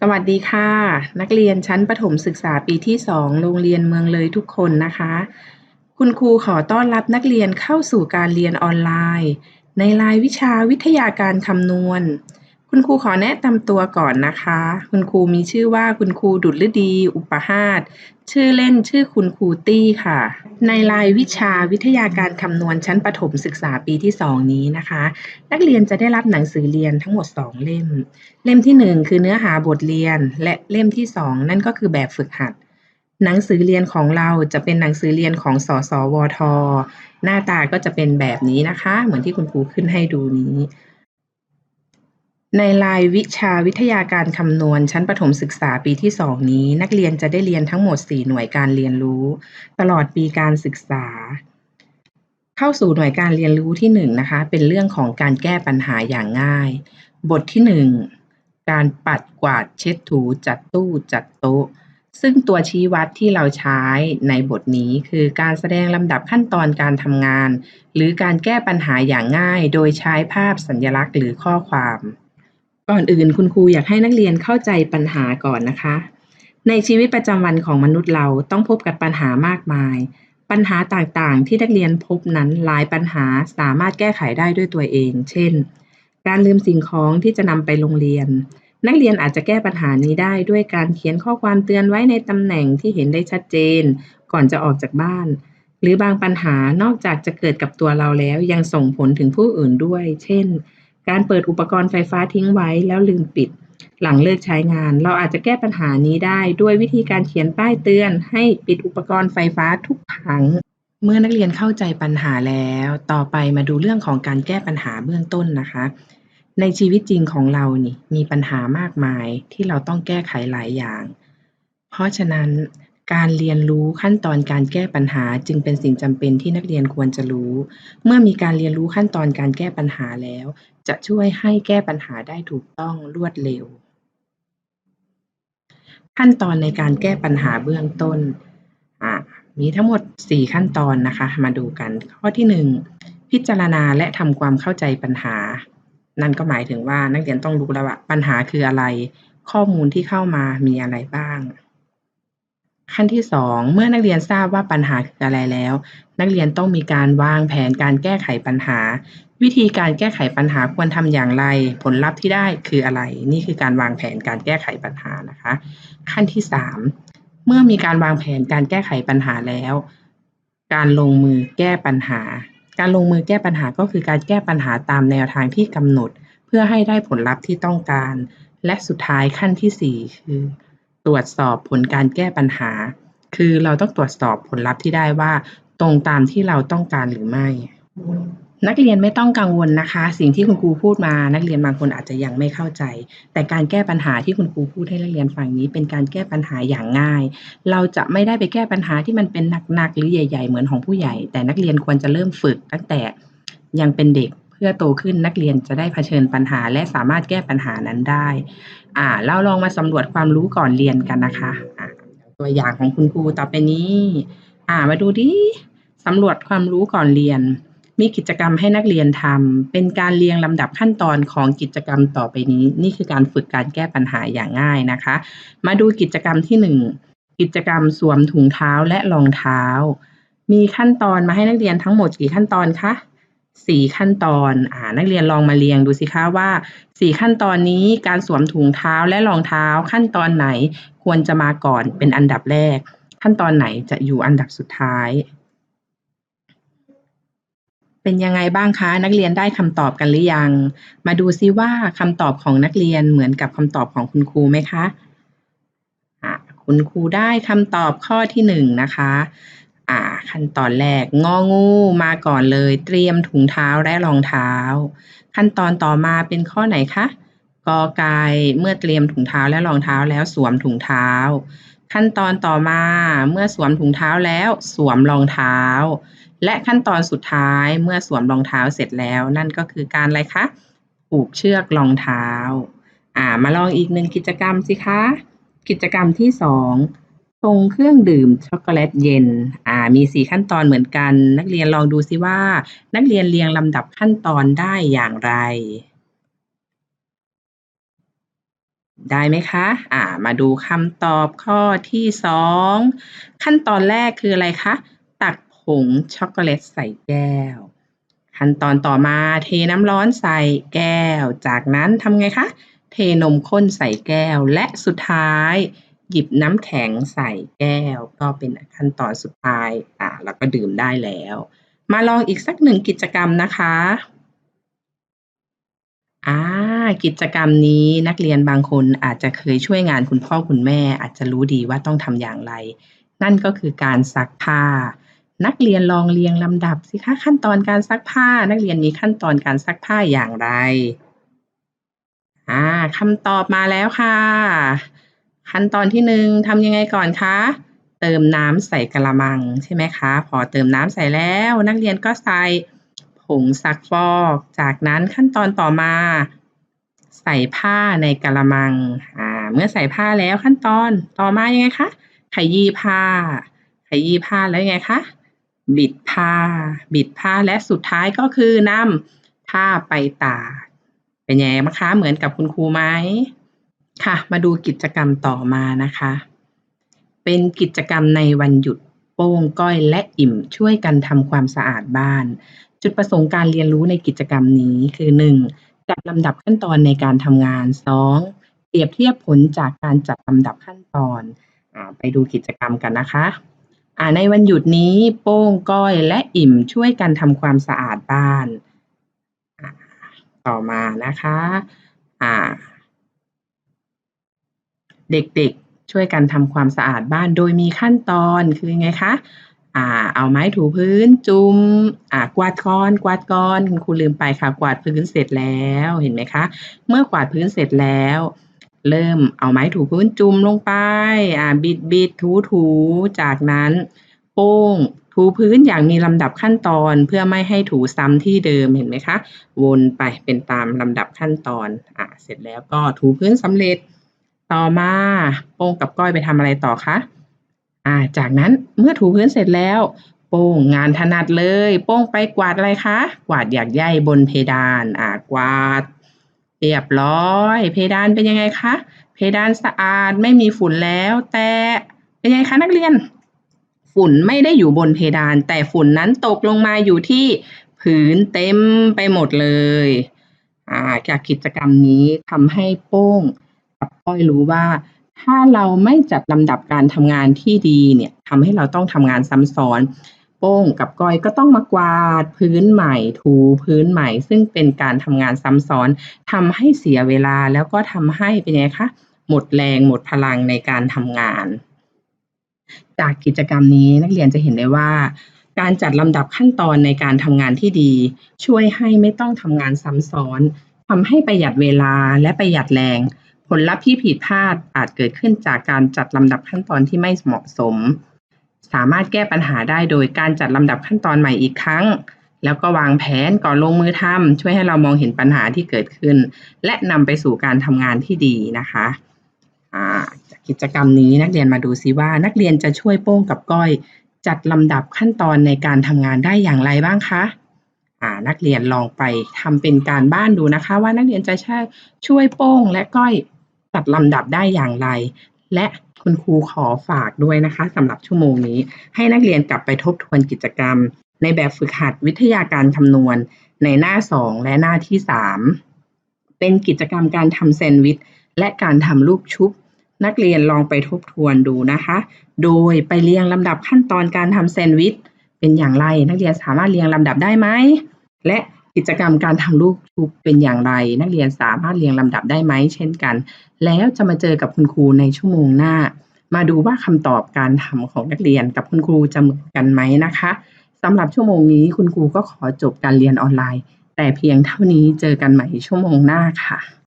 สวัสดีค่ะ นักเรียนชั้นประถมศึกษาปีที่2โรงเรียนเมืองเลยทุกคนนะคะ คุณครูขอต้อนรับนักเรียนเข้าสู่การเรียนออนไลน์ ในรายวิชาวิทยาการคำนวณ คุณครูขอแนะนำตัวก่อนนะคะ คุณครูมีชื่อว่าคุณครูดุลฤดี อุปหาสชื่อเล่นชื่อคุณครูตี้ค่ะ ในรายวิชาวิทยาการคำนวณชั้นประถมศึกษาปีที่ 2 นี้นะคะ นักเรียนจะได้รับหนังสือเรียนทั้งหมด 2 เล่ม เล่มที่ 1 คือเนื้อหาบทเรียน และเล่มที่ 2 นั่นก็คือแบบฝึกหัด หนังสือเรียนของเราจะเป็นหนังสือเรียนของสสวท หน้าตาก็จะเป็นแบบนี้นะคะ เหมือนที่คุณครูขึ้นให้ดูนี้ ในรายวิชาวิทยาการคำนวณชั้นประถมศึกษาปีที่ 2 นี้ นักเรียนจะได้เรียนทั้งหมด 4 หน่วยการเรียนรู้ ตลอดปีการศึกษา เข้าสู่หน่วยการเรียนรู้ที่1นะคะ เป็นเรื่องของการแก้ปัญหาอย่างง่าย บทที่ 1 การปัดกวาดเช็ดถูจัดตู้จัดโต๊ะ ซึ่งตัวชี้วัดที่เราใช้ในบทนี้คือการแสดงลำดับขั้นตอนการทำงาน หรือการแก้ปัญหาอย่างง่าย โดยใช้ภาพสัญลักษณ์หรือข้อความ ก่อนอื่นคุณครูอยากให้นักเรียนเข้าใจปัญหาก่อนนะคะ ในชีวิตประจำวันของมนุษย์เราต้องพบกับปัญหามากมาย ปัญหาต่างๆ ที่นักเรียนพบนั้นหลายปัญหาสามารถแก้ไขได้ด้วยตัวเอง เช่น การลืมสิ่งของที่จะนำไปโรงเรียน นักเรียนอาจจะแก้ปัญหานี้ได้ด้วยการเขียนข้อความเตือนไว้ในตำแหน่งที่เห็นได้ชัดเจน ก่อนจะออกจากบ้าน หรือบางปัญหานอกจากจะเกิดกับตัวเราแล้วยังส่งผลถึงผู้อื่นด้วย เช่น การเปิดอุปกรณ์ไฟฟ้าทิ้งไว้แล้วลืมปิด หลังเลิกใช้งาน เราอาจจะแก้ปัญหานี้ได้ ด้วยวิธีการเขียนป้ายเตือน ให้ปิดอุปกรณ์ไฟฟ้าทุกครั้งเมื่อนักเรียนเข้าใจปัญหาแล้ว ต่อไปมาดูเรื่องของการแก้ปัญหาเบื้องต้นนะคะ ในชีวิตจริงของเรานี่มีปัญหามากมายที่เราต้องแก้ไขหลายอย่าง เพราะฉะนั้น การเรียนรู้ขั้นตอนการแก้ปัญหาจึงเป็นสิ่งจำเป็นที่นักเรียนควรจะรู้ เมื่อมีการเรียนรู้ขั้นตอนการแก้ปัญหาแล้ว จะช่วยให้แก้ปัญหาได้ถูกต้องรวดเร็ว ขั้นตอนในการแก้ปัญหาเบื้องต้น มีทั้งหมด 4 ขั้นตอนนะคะ มาดูกัน ข้อที่ 1 พิจารณาและทำความเข้าใจปัญหา นั่นก็หมายถึงว่านักเรียนต้องรู้แล้วว่าปัญหาคืออะไร ข้อมูลที่เข้ามามีอะไรบ้าง ขั้นที่ 2 เมื่อนักเรียนทราบว่าปัญหาคืออะไรแล้ว นักเรียนต้องมีการวางแผนการแก้ไขปัญหา วิธีการแก้ไขปัญหาควรทำอย่างไร ผลลัพธ์ที่ได้คืออะไร นี่คือการวางแผนการแก้ไขปัญหานะคะ ขั้นที่ 3 เมื่อมีการวางแผนการแก้ไขปัญหาแล้ว การลงมือแก้ปัญหา การลงมือแก้ปัญหาก็คือการแก้ปัญหาตามแนวทางที่กำหนด เพื่อให้ได้ผลลัพธ์ที่ต้องการ และสุดท้ายขั้นที่ 4 คือ ตรวจสอบผลการแก้ปัญหา คือเราต้องตรวจสอบผลลัพธ์ที่ได้ว่า ตรงตามที่เราต้องการหรือไม่ นักเรียนไม่ต้องกังวลนะคะ สิ่งที่คุณครูพูดมา นักเรียนบางคนอาจจะยังไม่เข้าใจ แต่การแก้ปัญหาที่คุณครูพูดให้นักเรียนฟังนี้เป็นการแก้ปัญหาอย่างง่าย เราจะไม่ได้ไปแก้ปัญหาที่มันเป็นหนักๆหรือใหญ่ ๆ เหมือนของผู้ใหญ่ แต่นักเรียนควรจะเริ่มฝึกตั้งแต่ยังเป็นเด็ก พื่อโตขึ้นนักเรียนจะได้เผชิญปัญหา และสามารถแก้ปัญหานั้นได้ อ่า เราลองมาสำรวจความรู้ก่อนเรียนกันนะคะอ่าตัวอย่างของคุณครูต่อไปนี้ อ่า มาดูดิสำรวจความรู้ก่อนเรียน มีกิจกรรมให้นักเรียนทำเป็นการเรียงลำดับขั้นตอนของกิจกรรมต่อไปนี้ นี่คือการฝึกการแก้ปัญหาอย่างง่ายนะคะ มาดูกิจกรรมที่หนึ่งกิจกรรมสวมถุงเท้าและรองเท้า มีขั้นตอนมาให้นักเรียนทั้งหมดกี่ขั้นตอนคะ สี่ขั้นตอนอ่านักเรียนลองมาเรียงดูสิคะว่าสี่ขั้นตอนนี้การสวมถุงเท้าและรองเท้าขั้นตอนไหนควรจะมาก่อนเป็นอันดับแรก ขั้นตอนไหนจะอยู่อันดับสุดท้าย เป็นยังไงบ้างคะนักเรียนได้คำตอบกันหรือยัง มาดูซิว่าคำตอบของนักเรียนเหมือนกับคำตอบของคุณครูไหมคะคุณครูได้คำตอบข้อที่หนึ่งนะคะ อ่า ขั้นตอนแรกงองูมาก่อนเลย เตรียมถุงเท้าและรองเท้า ขั้นตอนต่อมาเป็นข้อไหนคะกอไก่เมื่อเตรียมถุงเท้าและรองเท้าแล้วสวมถุงเท้า ขั้นตอนต่อมาเมื่อสวมถุงเท้าแล้วสวมรองเท้า และขั้นตอนสุดท้ายเมื่อสวมรองเท้าเสร็จแล้ว นั่นก็คือการอะไรคะผูกเชือกรองเท้า อ่า มาลองอีกหนึ่งกิจกรรมสิคะ กิจกรรมที่สอง งเครื่องดื่มช็อกโกแลตเย็น อ่า มีสี่ขั้นตอนเหมือนกัน นักเรียนลองดูซิว่า นักเรียนเรียงลำดับขั้นตอนได้อย่างไร ได้ไหมคะ อ่า มาดูคำตอบข้อที่ 2 ขั้นตอนแรกคืออะไรคะ ตักผงช็อกโกแลตใส่แก้ว ขั้นตอนต่อมาเทน้ำร้อนใส่แก้ว จากนั้นทำไงคะ เทนมข้นใส่แก้ว และสุดท้าย หยิบน้ำแข็งใส่แก้ว ก็เป็นขั้นตอนสุดท้ายอ่าเราก็ดื่มได้แล้ว มาลองอีกสักหนึ่งกิจกรรมนะคะอ่ากิจกรรมนี้นักเรียนบางคนอาจจะเคยช่วยงานคุณพ่อคุณแม่ อาจจะรู้ดีว่าต้องทำอย่างไร นั่นก็คือการซักผ้า นักเรียนลองเรียงลำดับสิคะขั้นตอนการซักผ้า นักเรียนมีขั้นตอนการซักผ้าอย่างไร?อ่าคำตอบมาแล้วค่ะ ขั้นตอนที่1ทำยังไงก่อนคะเติมน้ำใส่กะละมังใช่ไหมคะ พอเติมน้ำใส่แล้วนักเรียนก็ใส่ผงซักฟอก จากนั้นขั้นตอนต่อมา ใส่ผ้าในกะละมังอ่าเมื่อใส่ผ้าแล้วขั้นตอนต่อมายังไงคะขยี้ผ้า ขยี้ผ้าแล้วยังไงคะบิดผ้า บิดผ้าและสุดท้ายก็คือนำผ้าไปตากเป็นยังไงบ้างคะเหมือนกับคุณครูไหม? ค่ะ มาดูกิจกรรมต่อมานะคะ เป็นกิจกรรมในวันหยุดโป้งก้อยและอิ่มช่วยกันทำความสะอาดบ้าน จุดประสงค์การเรียนรู้ในกิจกรรมนี้คือ 1. จัดลำดับขั้นตอนในการทำงาน 2. เปรียบเทียบผลจากการจัดลำดับขั้นตอนอไปดูกิจกรรมกันนะคะในวันหยุดนี้โป้งก้อยและอิ่มช่วยกันทำความสะอาดบ้าน ต่อมานะคะอ่า เด็กๆช่วยกันทำความสะอาดบ้านโดยมีขั้นตอนคือไงคะอ่าเอาไม้ถูพื้นจุ่มอ่ากวาดก่อน กวาดก่อนคุณครูลืมไปค่ะ กวาดพื้นเสร็จแล้วเห็นไหมคะ เมื่อกวาดพื้นเสร็จแล้ว เริ่มเอาไม้ถูพื้นจุ่มลงไปอ่าบิดๆถูๆจากนั้น โป้งถูพื้นอย่างมีลำดับขั้นตอนเพื่อไม่ให้ถูซ้ำที่เดิมเห็นไหมคะ วนไปเป็นตามลำดับขั้นตอนอ่าเสร็จแล้วก็ถูพื้นสำเร็จ ต่อมาโป้งกับก้อยไปทำอะไรต่อคะ?อ่า จากนั้นเมื่อถูพื้นเสร็จแล้ว โป้งงานถนัดเลย โป้งไปกวาดอะไรคะ กวาดหยากไย่บนเพดาน อ่ากวาด เรียบร้อย เพดานเป็นยังไงคะ เพดานสะอาดไม่มีฝุ่นแล้ว แต่เป็นยังไงคะนักเรียน ฝุ่นไม่ได้อยู่บนเพดาน แต่ฝุ่นนั้นตกลงมาอยู่ที่พื้นเต็มไปหมดเลย อ่าจากกิจกรรมนี้ทำให้โป้ง กับก้อยรู้ว่า ถ้าเราไม่จัดลำดับการทำงานที่ดีเนี่ยทำให้เราต้องทำงานซ้ำซ้อน โป้งกับก้อยก็ต้องมากวาดพื้นใหม่ถูพื้นใหม่ ซึ่งเป็นการทำงานซ้ำซ้อนทำให้เสียเวลาแล้วก็ทำให้เป็นไงคะหมดแรงหมดพลังในการทำงาน จากกิจกรรมนี้นักเรียนจะเห็นได้ว่าการจัดลำดับขั้นตอนในการทำงานที่ดี ช่วยให้ไม่ต้องทำงานซ้ำซ้อนทำให้ประหยัดเวลาและประหยัดแรง ผลลัพธ์ที่ผิดพลาดอาจเกิดขึ้นจากการจัดลำดับขั้นตอนที่ไม่เหมาะสม สามารถแก้ปัญหาได้โดยการจัดลำดับขั้นตอนใหม่อีกครั้ง แล้วก็วางแผนก่อนลงมือทำช่วยให้เรามองเห็นปัญหาที่เกิดขึ้น และนำไปสู่การทำงานที่ดีนะคะจากกิจกรรมนี้นักเรียนมาดูซิว่า นักเรียนจะช่วยโป้งกับก้อย จัดลำดับขั้นตอนในการทำงานได้อย่างไรบ้างคะ?นักเรียนลองไปทำเป็นการบ้านดูนะคะ ว่านักเรียนจะช่วยช่วยโป้งและก้อย จัดลำดับได้อย่างไร และคุณครูขอฝากด้วยนะคะสำหรับชั่วโมงนี้ ให้นักเรียนกลับไปทบทวนกิจกรรม ในแบบฝึกหัดวิทยาการคำนวณ ในหน้า 2 และหน้าที่ 3 เป็นกิจกรรมการทำแซนด์วิชและการทำลูกชุบนักเรียนลองไปทบทวนดูนะคะ โดยไปเรียงลำดับขั้นตอนการทำแซนด์วิชเป็นอย่างไร นักเรียนสามารถเรียงลำดับได้ไหม?และ กิจกรรมการทำลูกชุบเป็นอย่างไร นักเรียนสามารถเรียงลำดับได้ไหมเช่นกัน แล้วจะมาเจอกับคุณครูในชั่วโมงหน้า มาดูว่าคำตอบการทำของนักเรียนกับคุณครูจะเหมือนกันไหมนะคะสำหรับชั่วโมงนี้คุณครูก็ขอจบการเรียนออนไลน์ แต่เพียงเท่านี้เจอกันใหม่ชั่วโมงหน้าค่ะ